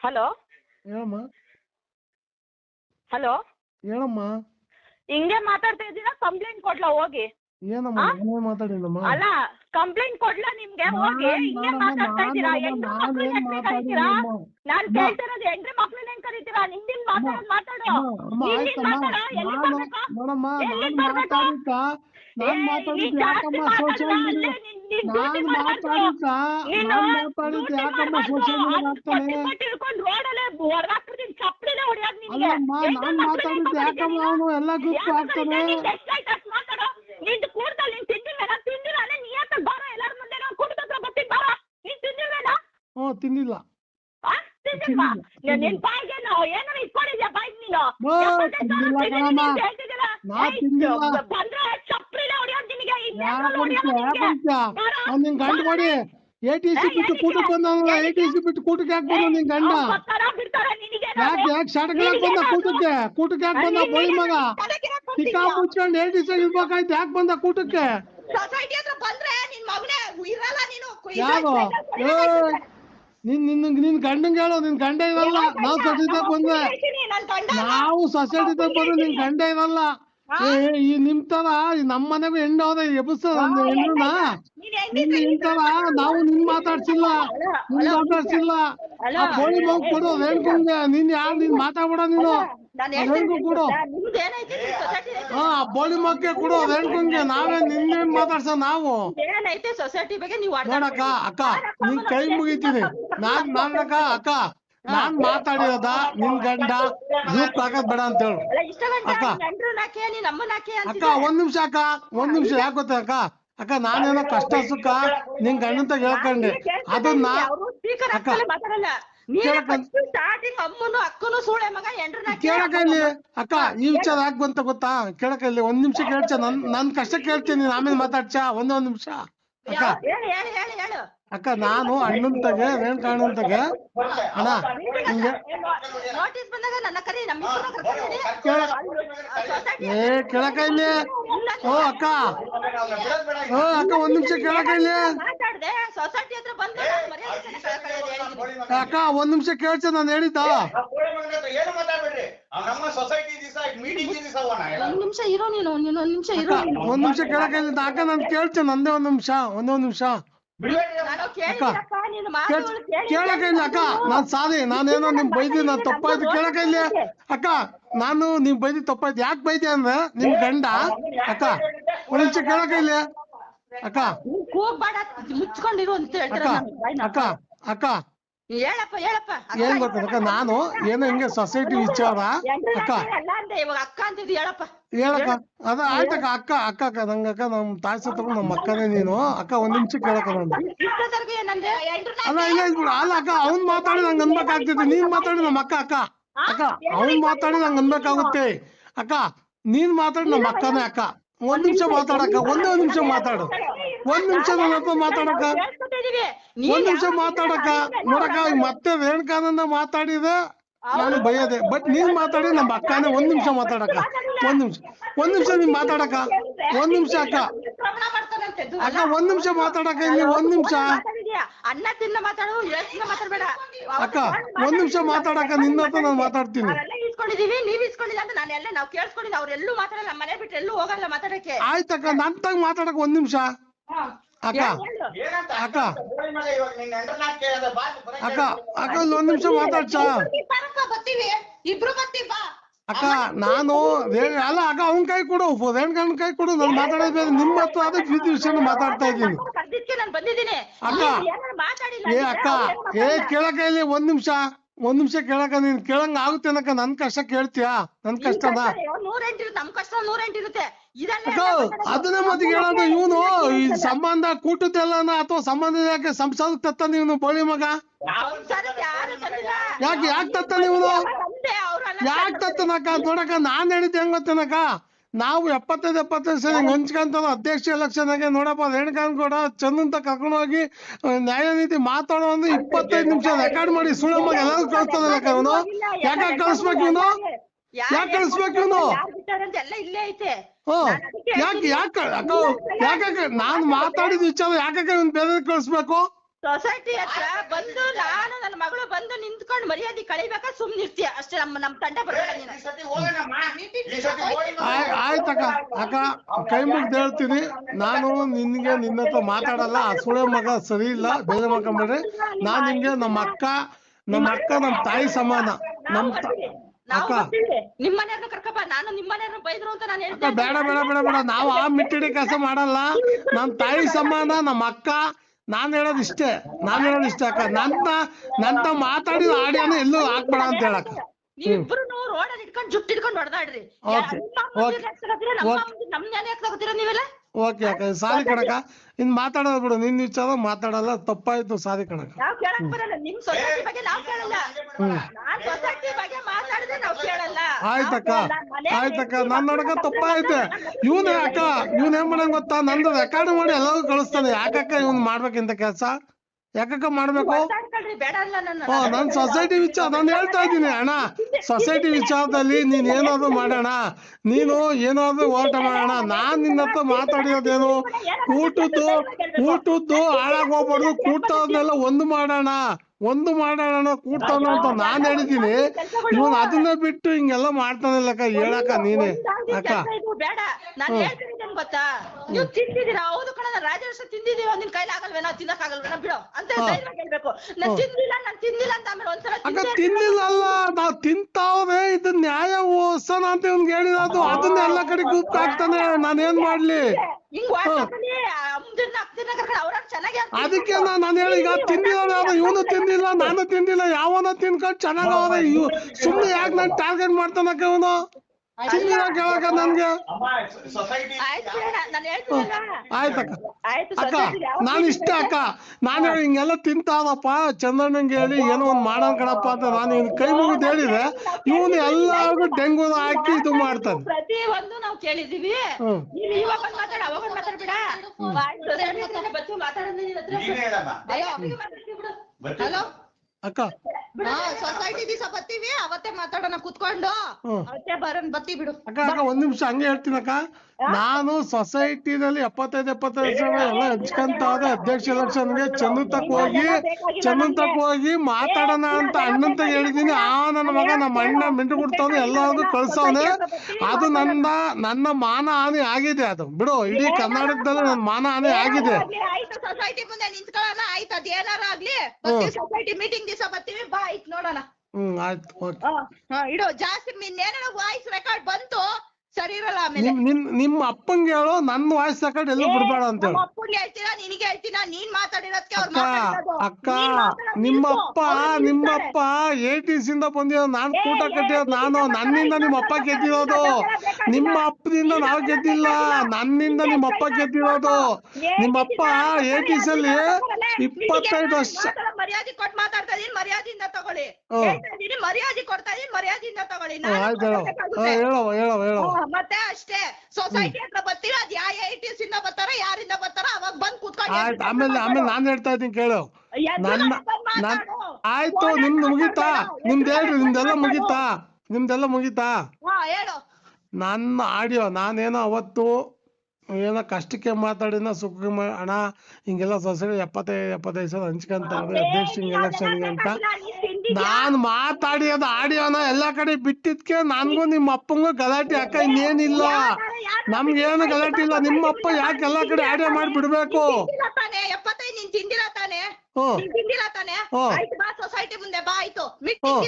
Hello? ಹೇಳಮ್ಮ. Hello? ಹೇಳಮ್ಮ. ಹಿಂಗೆ ಮಾತಾಡ್ತಾ ಇದ್ದೀರಾ? ಕಂಪ್ಲೇಂಟ್ ಕೊಡ್ಲಾ ಹೋಗಿ. ಏನಮ್ಮ ಏನೇ ಮಾತಾಡಿಲ್ಲಮ್ಮ. ಅಲ್ಲ ಕಂಪ್ಲೇಂಟ್ ಕೊಡ್ಲಾ ನಿಮ್ಗೆ? ಹೋಗಿ ಹಿಂಗೆ ಮಾತಾಡ್ತಾ ಇದ್ದೀರಾ? ಮಕ್ಳನ್ನ ಹೆಂಗ್ ಕರೀತೀರಾ. ನಾನ್. ಕೇಳ್ತಿರೋದು ಹೆಂಡ್ರಿ ಮಕ್ಳನ್ನ ಹೆಂಗ್ ಕರೀತೀರಾ? ನಿಂದಿನ್ ಮಾತಾಡೋದ್ ಮಾತಾಡು. ಅಮ್ಮ, ನಿಂದಿನ್ ಮಾತಾಡ ಎಲ್ಲಿ ಬರ್ಬೇಕು? ಬರ್ಬೇಕು? ನಾನ್ ನೀನ್ ಯಾಕಮ್ಮ ಸೋಷಿಯಲ್ ಮಾತಾಡ್ದ, ಮೀಡಿಯಾ ನಿನ್- ಮಾತಾಡಿದ್ದ ನಾನ್ ಮಾತಾಡಿದ್ದು ಯಾಕಮ್ಮ ಸೋಷಿಯಲ್ ಮೀಡಿಯಾ ನಿನ್ಗೆ. ಅಲ್ಲಮ್ಮ ನಾನ್ ಮಕ್ಳನ್ನ ಯಾಕಮ್ಮ ಅವನು ಎಲ್ಲ ಕೂಡ್ದಲ್ಲಿ ನೀನ್ ತಿಂದಿಲ್ವೇನೋ? ತಿಂದಿಲ್ಲ. ತಿಂದಿಲ್ಲ. ಕಣಮ್ಮ. ನಾ ತಿಂದಿಲ್ಲ. ಅವ್ನು ನಿನ್ ಗಂಡ ಮಾಡಿ ಎ ಟಿ ಸಿ ಬಿಟ್ಟು? ಕೂಟಕ್ಕೆ ಬಂದವಲ್ಲ ಎ ಟಿ ಸಿ ಬಿಟ್ಟು ಕೂಟಕ್ಕೆ ಯಾಕೆ ಬಂದ ನಿನ್ ಗಂಡ? ಯಾಕೆ ಯಾಕೆ ಶಾಟಗಳಾಕ್ ಬಂದ ಕೂಟಕ್ಕೆ ಕೂಟಕ್ಕೆ ಯಾಕೆ ಬಂದ ಬೋಳಿ ಮಗ ಚಿಕ್ಕ ಮುಚ್ಕೊಂಡು ಎ ಟಿ ಸಿ ಇರ್ಬೇಕಾಯ್ತು ಯಾಕೆ ಬಂದ ಕೂಟಕ್ಕೆ ಯಾರು ನಿನ್ ನಿನ್ ನಿನ್ ಗಂಡಂಗೆ ಹೇಳು ನಿನ್ ಗಂಡ ಇರಲ್ಲ ನಾವು ಸೊಸೈಟಿ ಬಂದ್ರೆ ನಾವು ಬಂದ್ರೆ ನಿನ್ ಗಂಡ ಇರಲ್ಲ ಏ ಈ ನಿಮ್ ತರ ನಮ್ ಮನೆಗೂ ಹೆಣ್ಣು ಹೋದ ಎಬ್ಬಿಸ್ತದ ಹೆಣ್ಣುನ. ನಿನ್ ನಿನ್ ತರ ನಾವು ನಿನ್ ಮಾತಾಡ್ಸಿಲ್ಲ. ನಿನ್ ಮಾತಾಡ್ಸಿಲ್ಲ. ಆ ಬೋಳಿ ಮಗು ಕೊಡು ರೇಣುಕಂಗೆ ನೀನ್ ಯಾರು ನೀನ್ ಮಾತಾಡ್ಬೇಡ ನೀನು. ರೇಣುಕು ಕೊಡು. ಹಾ ಆ ಬೋಳಿ ಮಗ್ಗೆ ಕೊಡು ರೇಣುಕಂಗೆ. ನಾವೇ ನಿನ್ನೇನ್ ಮಾತಾಡ್ಸ ನಾವು? ಸೊಸೈಟಿ ಬಗ್ಗೆ? ನೀವು ನೋಡಕ್ಕ ಅಕ್ಕ ನಿನ್ ಕೈ ಮುಗಿತೀನಿ. ನಾನ್ ನಾನಕ್ಕ ಅಕ್ಕ. ನಾನ್ ಮಾತಾಡಿರೋದ ನಿನ್ ಗಂಡ ಗ್ರೂಪ್ ಹಾಕದ್ ಬೇಡ ಅಂತ ಹೇಳು. ಅಕ್ಕ. ಅಕ್ಕ ಒಂದ್ ನಿಮಿಷ ಅಕ್ಕ ಒಂದ್ ನಿಮಿಷ ಯಾಕೆ ಗೊತ್ತಾ ಅಕ್ಕ? ಅಕ್ಕ ನಾನೇನೋ ಕಷ್ಟ ಸುಖ ನಿನ್ ಗಂಡಂತ ಹೇಳ್ಕೊಂಡೆ. ಅದನ್ನ ಅಕ್ಕ. ಹಾಕಲ್ಲ ಮಾತಾಡಲ್ಲ. ನೀನೇ ಕೇಳಕ್ಕ- first starting ಅಕ್ಕನು ಸೂಳೆ ಮಗ ಎಂಡ್ರನ್ನ ಕೇಳಕ ಇಲ್ಲಿ. ಅಕ್ಕ ಈ ವಿಚಾರ ಯಾಕೆ ಬಂತ ಗೊತ್ತಾ? ಕೇಳಕ ಇಲ್ಲಿ ಒಂದ್ ನಿಮಿಷ ಕೇಳ್ಚ ನನ್ ನನ್ ಕಷ್ಟ ಕೇಳ್ತೀನಿ ಆಮೇಲೆ ಮಾತಾಡ್ಚ ಒಂದೇ ಒಂದ್ ನಿಮಿಷ. ಅಕ್ಕ. ಅಕ್ಕ ನಾನು ಅಣ್ಣನ್ ತಗೆ ಅದೇನ್ ಕಾಣ ತಗೆ ಅಣ್ಣ ಹಿಂಗೆ ನೋಟಿಸ್ ಬಂದಾಗ ನನ್ನ ಕರಿ ನಮ್ಮ ಏ ಕೇಳಕ ಇಲ್ಲಿ. ಓ ಅಕ್ಕ. ಓ ಅಕ್ಕ ಒಂದ್ ನಿಮಿಷ ಕೇಳಕ ಇಲ್ಲಿ. ಸೊಸೈಟಿ ಹತ್ರ ಬಂದು ನಾನ್ ಮರ್ಯಾದೆ ಚೆನ್ನಾಗ್ ಅಕ್ಕ ಒಂದ್ ನಿಮಿಷ ಕೇಳ್ಸ ನಾನು ಹೇಳಿದ್ದ. ಏನು ಮಾತಾಡ್ಬೇಡ್ರಿ? ನಮ್ಮ ಸೊಸೈಟಿ ದಿವಸ ಮೀಟಿಂಗ್ ದಿವಸ ಹೋಗೋಣ ಒಂದ್ ನಿಮಿಷ ಇರೋ ನೀನು ಒಂದ್ ನಿಮಿಷ ಇರೋ ಅಕ್ಕ ಒಂದ್ ನಿಮಿಷ ಕೇಳಕ ಇಲ್ಲಿ. ಅಕ್ಕ ನಾನು ಕೇಳ್ತೇನೆ ನಂದೇ ಒಂದ್ ನಿಮಿಷ ಒಂದೇ ಒಂದ್ ನಿಮಿಷ. ಬಿಡ್ಬೇಡ್ರಿ ನಾನು ಕೇಳಿದಪ್ಪ ನಿನ್ನ ಮಾತುಗಳು ಕೇಳಿ ಕೇಳಕ ಇಲ್ಲ ಅಕ್ಕ. ನಾನ್ ಸಾರಿ ನಾನೇನೋ ನಿಮ್ ಬೈದಿ ನಾನ್ ತಪ್ಪಾಯ್ತು ಕೇಳಕ ಇಲ್ಲ ಅಕ್ಕ ನಾನು ನಿಮ್ ಬೈದಿ ತಪ್ಪಾಯ್ತು. ಯಾಕೆ ಬೈದಿ ಅಂದ್ರೆ ನಿಮ್ ಗಂಡ? ಅಕ್ಕ ಒಂದ್ ನಿಮಿಷ ಕೇಳಕ ಇಲ್ಲಿ ಅಕ್ಕ. ಅಕ್ಕ ಅಕ್ಕ. ಹೇಳಪ್ಪ ಹೇಳಪ್ಪ. ಅಕ್ಕ ಏನ್ ನಾನು ಏನೋ ಹಿಂಗೆ ಸೊಸೈಟಿ ವಿಚಾರ? ಅಕ್ಕ ಅಲ್ಲ ಅಂದೆ ಇವಾಗ ಅಕ್ಕ ಅಂತಿದ್ದಿ ಹೇಳಪ್ಪ. ಹೇಳಕ್ಕ ಅದ ಆಯ್ತಕ್ಕ ಅಕ್ಕ ಅಕ್ಕ ಅಕ್ಕ ನಂಗಕ್ಕ ನಮ್ ತಾಯಿ ತಗೊಂಡ್ ನಮ್ಮ ಅಕ್ಕನೇ ನೀನು. ಅಕ್ಕ ಒಂದ್ ನಿಮಿಷ ಕೇಳಕ್ಕ ನಾನು. ಇಷ್ಟೊತ್ತರ್ಗು ಏನಂದೆ? ಅಲ್ಲ ಇಲ್ಲ ಇಲ್ಲ ಅಲ್ಲ ಅಕ್ಕ ಅವ್ನ್ ಮಾತಾಡಿ ನಂಗೆ ಅನ್ಬೇಕಾಗ್ತೈತಿ ನೀನ್ ಮಾತಾಡಿ ನಮ್ಮ ಅಕ್ಕ ಅಕ್ಕ. ಅಕ್ಕ ಅವ್ನ್ ಮಾತಾಡಿ ನಂಗೆ ಅನ್ಬೇಕಾಗುತ್ತೆ ಅಕ್ಕ ನೀನ್ ಮಾತಾಡಿ ನಮ್ಮ ಅಕ್ಕನೇ ಅಕ್ಕ. ಒಂದ್ ನಿಮಿಷ ಮಾತಾಡಕ್ಕ ಒಂದೇ ಒಂದ್ ನಿಮಿಷ ಮಾತಾಡು. ಒಂದ್ ನಿಮಿಷ ನನ್ನಪ್ಪ ಮಾತಾಡಕ. ನೀನ್ ಒಂದ್ ನಿಮಿಷ ಮಾತಾಡಕ ನೋಡಕ ಮತ್ತೆ ರೇಣುಕಾನಂದ ಮಾತಾಡಿದೆ. ನಾನು ಬಯ್ಯದೆ ಬಟ್ ನೀನ್ ಮಾತಾಡಿ ನಮ್ಮ ಅಕ್ಕನೇ ಒಂದ್ ನಿಮಿಷ ಮಾತಾಡಕ ಒಂದ್ ನಿಮಿಷ. ಒಂದ್ ನಿಮಿಷ ನೀನ್ ಮಾತಾಡಕ ಒಂದ್ ನಿಮಿಷ ಅಕ್ಕ. ಅಕ್ಕ ಒಂದ್ ನಿಮಿಷ ಮಾತಾಡಕ ಇಲ್ಲಿ. ಒಂದ್ ನಿಮಿಷ? ಅನ್ನ ತಿನ್ನ ಮಾತಾಡು ಮಾತಾಡಬೇಡ. ಅಕ್ಕ ಒಂದ್ ನಿಮಿಷ ಮಾತಾಡಕ ನಿನ್ನ ಹತ್ರ ನಾನು ಮಾತಾಡ್ತೀನಿ. ಆಯ್ತಕ್ಕ ಇಸ್ಕೊಂಡಿದೀವಿ. ನೀವ್ ಇಸ್ಕೊಂಡಿಲ್ಲ ಅಂತ ನಾನೆಲ್ಲ ನಾವ್ ಕೇಳಿಸ್ಕೊಂಡಿಲ್ಲ. ಅವ್ರೆಲ್ಲೂ ಮಾತಾಡಲ್ಲ. ಮನೆ ಬಿಟ್ಟು ಎಲ್ಲೂ ಹೋಗಲ್ಲ ಮಾತಾಡಕ್ಕೆ. ಆಯ್ತಕ್ಕ ನಂತಾಗ ಮಾತಾಡಕ್ ಒಂದ್ ನಿಮಿಷ. ಅಕ್ಕ. ಅಕ್ಕ. ಅಕ್ಕ. ಅಕ್ಕ ಒಂದ್ ನಿಮಿಷ ಮಾತಾಡ್ಸ. ಅಕ್ಕ ನಾನು ಅಲ್ಲ ಅಕ್ಕ ಅವನ್ ಕೈ ಕೊಡು ರೇಣುಕಣ್ಣ ಕೈ ಕೊಡು ನಾನು ಮಾತಾಡೋದು ನಿಮ್ಮ ಹತ್ರ ಅದೇ ಪ್ರೀತಿ ವಿಷಯ ಮಾತಾಡ್ತಾ ಇದ್ದೀನಿ. ಕರ್ದಿದ್ಕೆ ನಾನು ಬಂದಿದ್ದೀನಿ. ಅಕ್ಕ. ಏ ಅಕ್ಕ ಏ ಕೇಳಕ ಇಲ್ಲಿ ಒಂದ್ ನಿಮಿಷ ಒಂದ್ ನಿಮಿಷ ಕೇಳಕ ನೀನ್ ಕೇಳಂಗ ಆಗುತ್ತೇನಕ್ಕ ನನ್ ಕಷ್ಟ ಕೇಳ್ತೀಯಾ? ನನ್ ಕಷ್ಟನಾ? ನಮ್ ಕಷ್ಟ ನೂರೆಂಟು ಇರುತ್ತೆ. ಇದೆಲ್ಲ ಅಕ್ಕ ಅದನ್ನೇ ಮತ್ತೆ ಹೇಳೋದು ಇವನು ಈ ಸಂಬಂಧ ಕೂಟದ್ದೆಲ್ಲನ ಅಥವಾ ಸಂಬಂಧ ಯಾಕೆ ಸಂಸಾರಕ್ಕೆ ತತ್ತ ನೀವು ಬೋಳಿ ಮಗ. ಯಾಕೆ ಯಾಕೆ ತತ್ತ ನೀವು ಯಾಕೆ ತತ್ತನಕ್ಕ ನೋಡಕ ನಾನ್ ಹೇಳಿದ್ದೆ ಹೆಂಗ್ ಗೊತ್ತೇನಕ್ಕ? ನಾವು ಎಪ್ಪತ್ತೈದು ಎಪ್ಪತ್ತೈದು ಸರಿ ಹಂಚ್ಕೊಂತ ಅಧ್ಯಕ್ಷ ಆಗಿ ನೋಡಪ್ಪ ರೇಣುಕಾಂತ್ ಕೂಡ ಚಂದಂತ ಕರ್ಕೊಂಡು ಹೋಗಿ ನ್ಯಾಯ ನೀತಿ ಮಾತಾಡೋ ಅಂದ್ರೆ ಇಪ್ಪತ್ತೈದು ನಿಮಿಷ ರೆಕಾರ್ಡ್ ಮಾಡಿ ಸುಳಮ್ಮ ಎಲ್ಲರೂ ಕಳಿಸ್ತಾನೆ ಯಾಕೆ ಕಳಿಸ್ಬೇಕು ಇವನು? ಯಾಕ್ ಕಳಿಸ್ಬೇಕು ಎಲ್ಲ ಇಲ್ಲೇ ಐತೆ. ಯಾಕೆ. ಯಾಕೆ ಅಕ್ಕ ಯಾಕೆ ನಾನು ಮಾತಾಡಿದ ವಿಚಾರ ಯಾಕೆ ಇವ್ನು ಬೇರೆ ಕಳಿಸ್ಬೇಕು? ಸೊಸೈಟಿ ಹತ್ರ ಬಂದು ನಾನು ನನ್ನ ಮಗಳು ಬಂದು ನಿಂತ್ಕೊಂಡು ಮರ್ಯಾದೆ ಕಳಿಬೇಕಾ? ಸುಮ್ನಿರ್ತೀಯ ಅಷ್ಟೇ ನಮ್ಮ ನಮ್ ತಂಡ ಆಯ್ತಕ್ಕ. ಅಕ್ಕ ಕೈ ಮುಗ್ದು ಹೇಳ್ತೀನಿ. ನಾನು ನಿನ್ಗೆ ನಿನ್ನ ಹತ್ರ ಮಾತಾಡಲ್ಲ. ಆ ಸುಳೆ ಮಗ ಸರಿ ಇಲ್ಲ. ಬೇರೆ ಮಾಡ್ಕೊಂಬೇಡ್ರಿ. ನಾನ್ ನಿಮ್ಗೆ ನಮ್ಮ ಅಕ್ಕ ನಮ್ಮ ಅಕ್ಕ ನಮ್ಮ ತಾಯಿ ಸಮಾನ. ನಮ್ಮ. ನಾವು ಅಕ್ಕ. ಬರ್ತೀವಿ. ನಿಮ್ ಮನೆಯವ್ರನ್ನ ಕರ್ಕಪ್ಪ ನಾನು ನಿಮ್ ಮನೆಯವ್ರನ್ನ ಬೈದ್ರು ಅಂತ ನಾನು ಅಕ್ಕ ಹೇಳ್ತಾ ಬೇಡ ಬೇಡ ಬೇಡ ಬೇಡ. ನಾವು ಆ ಮಿಟ್ಟಿಡಿ ಕೆಲಸ ಮಾಡಲ್ಲ. ನಮ್ ತಾಯಿ ಸಮಾನ ನಮ್ಮ ಅಕ್ಕ ನಾನ್ ಹೇಳೋದು ಇಷ್ಟೇ. ನಾನ್ ಹೇಳೋದು ಇಷ್ಟೇ ಅಕ್ಕ. ನಂತ ನಂತ ಮಾತಾಡಿದ ಆಡಿಯೋನ ಎಲ್ಲೂ ಹಾಕ್ಬೇಡ ಅಂತ ಹೇಳಕ್ಕ. ಇಬ್ರು ರೋಡಲ್ಲಿ ಇಟ್ಕೊಂಡು ಜುಟ್ಟು ಇಟ್ಕೊಂಡು ಹೊಡೆದಾಡ್ರಿ. Okay. Okay. Okay. ನಮ್ ಮನೆ ಯಾಕೆ ತಗೋತೀರಾ ನೀವೆಲ್ಲ? ಓಕೆ ಅಕ್ಕ ಸಾರಿ ಕಣಕ್ಕ. ಇನ್ ಮಾತಾಡೋದ್ ಬಿಡು. ನಿನ್ ವಿಚಾರ ಮಾತಾಡಲ್ಲ ತಪ್ಪಾಯ್ತು ಸಾರಿ ಕಣಕ್ಕ. ನಾವ್ ಕೇಳಕ್ ಬರಲ್ಲ. ನಿಮ್ ಸೊಸೈಟಿ ಬಗ್ಗೆ ನಾವ್ ಕೇಳಲ್ಲ. ನಾನ್ ಸೊಸೈಟಿ ಬಗ್ಗೆ ಮಾತಾಡಿದ್ರೆ ನಾವ್ ಕೇಳಲ್ಲ. ಆಯ್ತಕ್ಕ. ಆಯ್ತಕ್ಕ. ನನ್ ನೋಡಕ ತಪ್ಪಾಯ್ತೆ. ಇವನೇ ಅಕ್ಕ ಇವನ್ ಏನ್ ಮಾಡಂಗ್ ಗೊತ್ತಾ? ನಂದು ರೆಕಾರ್ಡ್ ಮಾಡಿ ಎಲ್ಲರಿಗೂ ಕಳಿಸ್ತಾನೆ. ಯಾಕಕ್ಕ ಇವ್ನ್ ಮಾಡ್ಬೇಕಿಂತ ಕೆಲ್ಸ? ಯಾಕಕ್ಕ ಮಾಡ್ಬೇಕು? ಮಾತಾಡ್ಕೊಳ್ರಿ ಬೇಡ ಅಲ್ಲ ನನ್ನ. ಓ ನಾನ್ ಸೊಸೈಟಿ ವಿಚಾರ ನಾನು ಹೇಳ್ತಾ ಇದ್ದೀನಿ ಅಣ್ಣ. ಸೊಸೈಟಿ ವಿಚಾರದಲ್ಲಿ ನೀನ್ ಏನಾದ್ರು ಮಾಡೋಣ. ನೀನು ಏನಾದ್ರು ಹೋರಾಟ ಮಾಡೋಣ. ನಾನ್ ನಿನ್ನ ಹತ್ರ ಮಾತಾಡಿರೋದೇನು ಊಟದ್ದು ಊಟದ್ದು ಹಾಳಾಗೋಗ್ಬಾರ್ದು ಕೂಟದನ್ನೆಲ್ಲ ಒಂದು ಮಾಡೋಣ. ಒಂದು ಮಾಡೋಣ ಕೂಡ್ತಾನ ಅಂತ ನಾನ್ ಹೇಳಿದೀನಿ. ಇವನ್ ಅದನ್ನ ಬಿಟ್ಟು ಹಿಂಗೆಲ್ಲ ಮಾಡ್ತಾನಿಲ್ಲಕ್ಕ ಹೇಳಕ್ಕ ನೀನೆ. ಅಕ್ಕ. ಬೇಡ. ನಾನು ಹೇಳ್ತೀನಿ ಗೊತ್ತಾ? ನೀವು ತಿಂದಿದ್ದೀರಾ? ಹೌದು ಕಣ ತಿಂದಿದೀವಿ ನಿನ್ ಕೈಲಿ ಆಗಲ್ವೇನೋ ತಿನ್ನಕ್ ಆಗಲ್ವೇನೋ ಬಿಡು. ಅಂತ ಹೇಳ್ಬೇಕು. ನಾನ್ ತಿಂದಿಲ್ಲ ನಾನ್ ತಿಂದಿಲ್ಲ ಅಂತ ಆಮೇಲೆ ಒಂದ್ಸಲ ಅಕ್ಕ ತಿನ್ನಿಲ್ಲ ಅಲ್ಲ ನಾವ್ ತಿಂತಾವೆ ಇದು ನ್ಯಾಯ ಓಸನ ಅಂತ ಇವ್ನ್ಗೆ ಹೇಳಿರೋದು. ಅದನ್ನ ಎಲ್ಲ ಕಡೆ ಗುಪ್ತ ಹಾಕ್ತಾನೆ ನಾನೇನ್ ಮಾಡ್ಲಿ? ಹಿಂಗ್ ಚೆನ್ನಾಗಿ. ಅದಕ್ಕೆ ನಾನು ಹೇಳಿ ಈಗ ತಿಂದಿಲ್ಲ ಇವನು ತಿಂದಿಲ್ಲ ನಾನು ತಿಂದಿಲ್ಲ ಯಾವನ ತಿನ್ಕೊಂಡು ಚೆನ್ನಾಗವ್ರೆ ಇವ್ ಸುಮ್ನೆ ಯಾಕೆ ನಾನು ಟಾರ್ಗೆಟ್ ಮಾಡ್ತಾನಕ್ಕ ಇವನು? ನನ್ಗೆ? ಆಯ್ತಕ್ಕ ಅಕ್ಕ. ನಾನು ಇಷ್ಟ ಅಕ್ಕ. ನಾನು ಹಿಂಗೆಲ್ಲ ತಿಂತಾವಪ್ಪ. ಚಂದ್ರಣ್ಣಂಗೆ ಹೇಳಿ ಏನೋ ಒಂದ್ ಮಾಡೋಣ ಕಣಪ್ಪ ಅಂತ ನಾನು ಇವ್ನ ಕೈ ಮುಗಿದು ಹೇಳಿದ್ರೆ ಇವನು ಎಲ್ಲಾರ್ಗು ಡೆಂಗು ಹಾಕಿ ಇದು ಮಾಡ್ತಾನೆ. ಪ್ರತಿ ಒಂದು ನಾವು ಕೇಳಿದೀವಿ. ಹ್ಮ್. ನೀನ್ ಇವಾಗ ಒಂದ್ ಮಾತಾಡ ಅವಾಗ ಒಂದ್ ಮಾತಾಡ್ಬೇಡ. ಆಯ್ತು, ಸರಿ, ಮಾತಾಡೋದು ನಿನ್ ಹತ್ರ. ಹೇಳಮ್ಮ. ಅಯ್ಯೋ, ಅಪ್ಪಗೆ ಮಾತಾಡ್ತೀವಿ ಬಿಡು. ಹಲೋ ಅಕ್ಕ. ಸೊಸೈಟಿ ದಿವಸ ಬರ್ತೀವಿ ಅವತ್ತೇ ಮಾತಾಡೋಣ ಕುತ್ಕೊಂಡು. ಅವತ್ತೇ ಬರೋಣ ಬತ್ತಿ ಬಿಡು. ಅಕ್ಕ ಅಕ್ಕ ಒಂದ್ ನಿಮಿಷ ಹಂಗೆ ಹೇಳ್ತೀನಕ್ಕ. ನಾನು ಸೊಸೈಟಿನಲ್ಲಿ ಎಪ್ಪತ್ತೈದು ಎಪ್ಪತ್ತೈದು ಜನ ಎಲ್ಲ ಹಂಚ್ಕಂತ ಹೋದೆ ಅಧ್ಯಕ್ಷ ಎಲೆಕ್ಷನ್ಗೆ ಚಂದನ್ ತಕ್ ಹೋಗಿ ಚಂದನ್ ತಕ್ ಹೋಗಿ ಮಾತಾಡೋಣ ಅಂತ ಅಣ್ಣಂತ ಹೇಳಿದಿನಿ. ಆ ನನ್ನ ಮಗ ನಮ್ಮ ಅಣ್ಣ ಮಿಂಟು ಕೊಡ್ತಾವ್ನೆ ಎಲ್ಲರಿಗೂ ಕಳ್ಸವನೆ. ಅದು ನನ್ನ ನನ್ನ ಮಾನ ಹಾನಿ ಆಗಿದೆ ಅದು. ಬಿಡು ಇಡೀ ಕರ್ನಾಟಕದಲ್ಲಿ ನನ್ನ ಮಾನ ಹಾನಿ ಆಗಿದೆ. ಸೊಸೈಟಿ ಮುಂದೆ ನಿಂತ್ಕೊಳ್ಳೋಣ ಆಯ್ತು ಆಗ್ಲಿ. ಸೊಸೈಟಿ ಮೀಟಿಂಗ್ ದಿವಸ ಬರ್ತೀವಿ ಬಾ ಆಯ್ತು ನೋಡೋಣ. ಹ್ಮ್ ಆಯ್ತು ಇಡು ಜಾಸ್ತಿ ಇನ್ನೇನ ವಾಯ್ಸ್ ರೆಕಾರ್ಡ್ ಬಂತು ಸರಿ ಇರಲ್ಲ ಆಮೇಲೆ ನಿಮ್ ನಿಮ್ ನಿಮ್ಮ ಅಪ್ಪಂಗೆ ಹೇಳು ನನ್ನ ವಾಯ್ಸ್ ತಕೊಂಡು ಎಲ್ಲೂ ಬಿಡ್ಬೇಡ ಅಂತ ಹೇಳು ನಮ್ಮ ನಿನಗೆ ನೀನ್ ಮಾತಾಡಿರೋದಕ್ಕೆ ಅವ್ರು ಅಕ್ಕ ಮಾತಾಡಿರೋದು ಅಕ್ಕ ನೀನ್ ಮಾತಾಡೋದ್ ನಿಲ್ಸು, ಅವ್ರು ಏಟಿಸ್ ಇಂದ ಬಂದಿರೋ ನಾನ್ ಕೂಟ ಕಟ್ಟಿರೋದು ನಾನು ನನ್ನಿಂದ ನಿಮ್ಮ ಅಪ್ಪ ಗೆದ್ದಿರೋದು ನಿಮ್ಮ ಅಪ್ಪದಿಂದ ನಾವು ಗೆದ್ದಿಲ್ಲ ನನ್ನಿಂದ ನಿಮ್ಮ ಅಪ್ಪ ಗೆದ್ದಿರೋದು ನಿಮ್ಮಪ್ಪ ಏಟಿಸ್ ಅಲ್ಲಿ ಇಪ್ಪತ್ತೈದು ವರ್ಷ ಮರ್ಯಾದೆ ಕೊಟ್ಟು ಮಾತಾಡ್ತಾ ಇದೀನಿ ಮರ್ಯಾದೆಯಿಂದ ತಗೊಳ್ಳಿ. ಹ್ಮ್. ಹೇಳ್ತಾ ಇದೀನಿ ಮರ್ಯಾದೆ ಕೊಡ್ತಾ ಇದೀನಿ ಮರ್ಯಾದೆಯಿಂದ ತಗೊಳ್ಳಿ. ಹ್ಮ್, ನಾನು ಆಯ್ತು ಹೇಳವ ಮಾತಾಡ್ಬೇಕಾಗುತ್ತೆ. ಹೇಳವ ಹೇಳವ ಹೇಳವ ಹ್ಮ್, ಮತ್ತೆ ಅಷ್ಟೇ. ಸೊಸೈಟಿ ಹತ್ರ ಬರ್ತೀರಾ? ಅದ್ ಯಾವ ಐಟಿಸ್ ಇಂದ ಬರ್ತಾರ? ಯಾರಿಂದ ಬರ್ತಾರ? ಅವಾಗ ಬಂದ್ ಕೂತ್ಕೊಂಡು ಆಯ್ತು ಆಮೇಲೆ ಆಮೇಲೆ ನಾನ್ ಹೇಳ್ತಾ ಇದ್ದೀನಿ ಕೇಳು. ನನ್ನ ನನ್. ಆಯ್ತು ನಿಮ್ ನಿಮ್ದು ಮುಗೀತಾ. ನಿಮ್ದು ಹೇಳ್ರಿ ನಿಮ್ದೆಲ್ಲ ಮುಗಿತಾ ಮುಗೀತಾ? ನಿಮ್ದೆಲ್ಲ ಮುಗಿತಾ? ಹಾ ಹೇಳು. ನನ್ನ ಆಡಿಯೋ ನಾನೇನೋ ಅವತ್ತು ಏನೋ ಕಷ್ಟಕ್ಕೆ ಮಾತಾಡಿನ ಸುಖಕ್ಕೆ ಮಾ- ಅಣ್ಣ ಹಿಂಗೆಲ್ಲ ಸೊಸೈಟಿ ಎಪ್ಪತ್ತೈದು ಎಪ್ಪತ್ತೈದು ಸಾವಿರ ಹಂಚ್ಕೊಂತ ಅಧ್ಯಕ್ಷ ಎಲೆಕ್ಷನ್ಗೆ ಅಂತ. ನಾನ್ ಅದು ಆಡಿಯೋನ ಎಲ್ಲಾ ಕಡೆ ಬಿಟ್ಟಿದ್ಕೆ ನನ್ಗೂ ನಿಮ್ಮ ಅಪ್ಪಂಗೂ ಗಲಾಟೆ ಅಕ್ಕ ಇನ್ನೇನಿಲ್ಲ. ನಮ್ಗೇನು ಗಲಾಟೆ ಇಲ್ಲ. ನಿಮ್ಮ ಅಪ್ಪ ಯಾಕೆ ಎಲ್ಲಾ ಕಡೆ ಆಡಿಯೋ ಮಾಡಿ ಬಿಡ್ಬೇಕು ತಾನೆ? ಎಪ್ಪತ್ತೈದು ನೀನ್ ತಿಂದಿಲ್ಲ ತಾನೆ? ಹ್ಮ್ ನೀನ್ ತಿಂದಿಲ್ಲ ತಾನೆ? ಹ್ಮ್. ಆಯ್ತು ಬಾ ಸೊಸೈಟಿ ಮುಂದೆ ಬಾ ಆಯ್ತು. ಹ್ಮ್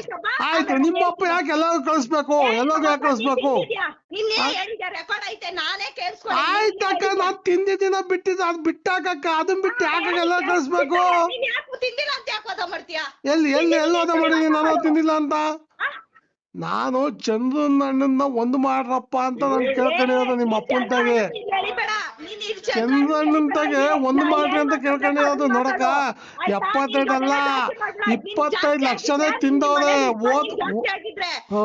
ಆಯ್ತು ನಿಮ್ಮ ಅಪ್ಪ ಯಾಕೆ ಎಲ್ಲಾರು ಕಳಿಸ್ಬೇಕು? ಎಲ್ಲಾರು ಯಾಕೆ ಕಳಿಸ್ಬೇಕು? ನಿನ್ನೆ ಹೇಳಿದ ರೆಕಾರ್ಡ್ ಐತೆ ನಾನೇ ಕೇಳಿಸ್ಕೊಂಡು ಆಯ್ತಕ್ಕ ನಾನ್ ತಿಂದಿದ್ದೀನ ಬಿಟ್ಟಿದ್ ಅದ್ ಬಿಟ್ಟಾಕಕ್ಕ. ಅದನ್ ಬಿಟ್ಟು ಯಾಕೆ ಎಲ್ಲ ಕಳಿಸ್ಬೇಕು? ಯಾಕೆ ತಿಂದಿಲ್ಲ ಅಂತ ಯಾಕೆ ವಾದ ಮಾಡ್ತೀಯಾ? ಎಲ್ಲಿ ಎಲ್ಲಿ ಎಲ್ಲಿ ಓದ ಮಾಡಿದೀನಿ ನಾನು ತಿಂದಿಲ್ಲ ಅಂತ? ನಾನು ಚಂದ್ರನ್ ಅಣ್ಣನ್ನ ಒಂದು ಮಾಡ್ರಪ್ಪ ಅಂತ ನಾನು ಕೇಳ್ಕೊಂಡಿರೋದು ನಿಮ್ಮ ಅಪ್ಪನ ತಾಗೆ. ಚಂದ್ರಣ್ಣನ್ ತಾಗೆ ಒಂದು ಮಾಡ್ರಿ ಅಂತ ಕೇಳ್ಕೊಂಡಿರೋದು ನೋಡಕ ಎಪ್ಪತ್ತೈದು ಅಲ್ಲ ಇಪ್ಪತ್ತೈದು ಲಕ್ಷನೇ ತಿಂದವ್ರೆ ಓದ್ ಹೋ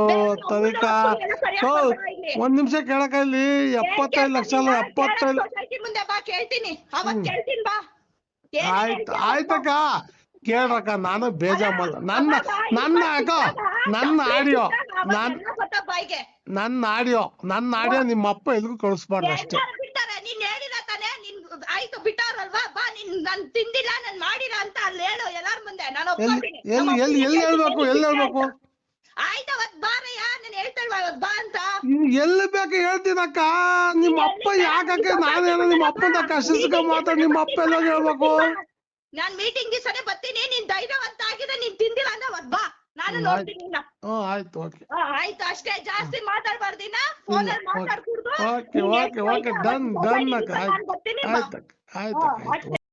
ಒಂದ್ ನಿಮಿಷ ಕೇಳಕ ಇಲ್ಲಿ. ಎಪ್ಪತ್ತೈದು ಲಕ್ಷ ಅಲ್ಲ ಎಪ್ಪತ್ತೈದು ಆಯ್ತು ಆಯ್ತಕ್ಕ. ಕೇಳ್ರಕ್ಕ ನಾನು ಬೇಜಾಮಲ್ಲ. ನನ್ನ ನನ್ನ ಅಕ್ಕ ನನ್ನ ಆಡಿಯೋ ನಾನ್ ನನ್ನ ಆಡಿಯೋ ನನ್ನ ಆಡಿಯೋ ನಿಮ್ಮ ಅಪ್ಪ ಎಲ್ಗೂ ಕಳಿಸ್ಬಾರ್ದು ಅಷ್ಟೇ. ನೀನ್ ಹೇಳಿಲ್ಲ ತಾನೆ ನಿನ್ ಆಯ್ತು ಬಿಟ್ಟಾರಲ್ವಾ ಬಾ ನೀನ್ ನಾನ್ ತಿಂದಿಲ್ಲ ನಾನ್ ಮಾಡಿಲ್ಲ ಅಂತ ಅಲ್ಲಿ ಹೇಳು ಎಲ್ಲಾರ್ ಮುಂದೆ. ನಾನು ಎಲ್ಲಿ ಎಲ್ಲಿ ಎಲ್ಲಿ ಹೇಳ್ಬೇಕು ಎಲ್ಲಿ ಹೇಳ್ಬೇಕು? ಆಯ್ತು ಅವತ್ ಬಾರಯ್ಯ ನಾನು ಹೇಳ್ತೇಳ್ವಾ ಅವತ್ ಬಾ ಅಂತ. ಎಲ್ಲಿ ಬೇಕು ಹೇಳ್ತೀನಕ್ಕ? ನಿಮ್ಮ ಅಪ್ಪ ಯಾಕಕ್ಕೆ? ನಾನೇನೋ ನಿಮ್ಮ ಅಪ್ಪನ ಕಷ್ಟಕ್ಕೆ ಮಾತಾಡಿ ನಿಮ್ಮ ಅಪ್ಪ ಎಲ್ಲ ಹೇಳ್ಬೇಕು? ನಾನ್ ಮೀಟಿಂಗ್ ದಿವಸನೇ ಬರ್ತೀನಿ ನೀನ್ ಧೈರ್ಯವಂತ ಆಗಿದೆ ನೀನ್ ತಿಂದಿಲ್ಲ ಅಂದ್ರೆ ಅವತ್ ಬಾ. ನಾನು ನೋಡ್ತೀನಿ ನಿನ್ನ. ಹ್ಮ್ ಆಯ್ತು ಓಕೆ. ಆ, ಆಯ್ತು ಅಷ್ಟೇ. ಜಾಸ್ತಿ ಮಾತಾಡ್ಬಾರ್ದಿನ ಫೋನ್ ಅಲ್ಲಿ ಮಾತಾಡ್ಕೂಡ್ದು. Okay okay okay. Done done ಅಕ್ಕ. ಆಯ್ತು ಆಯ್ತು